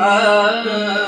Ah.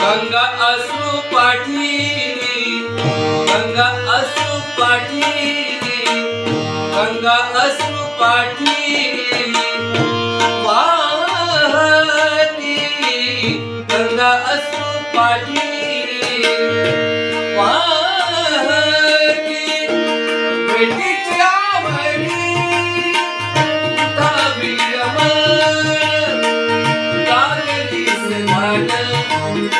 Ganga असू पाठी गंगा असू पाठी गंगा असू पाठी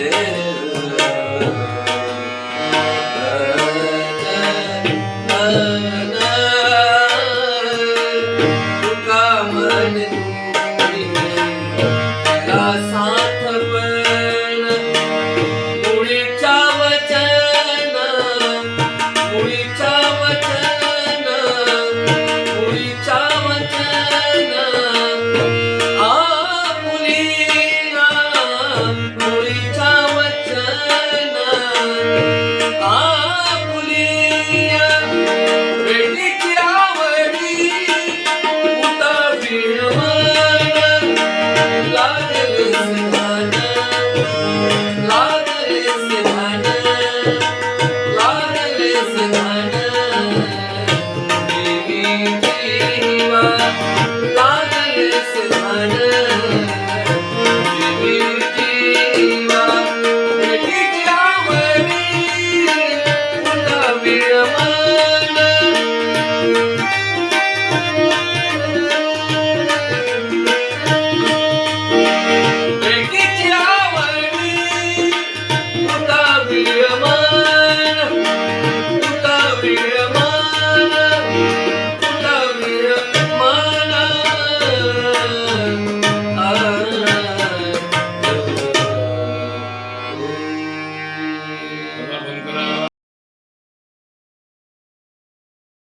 Yeah.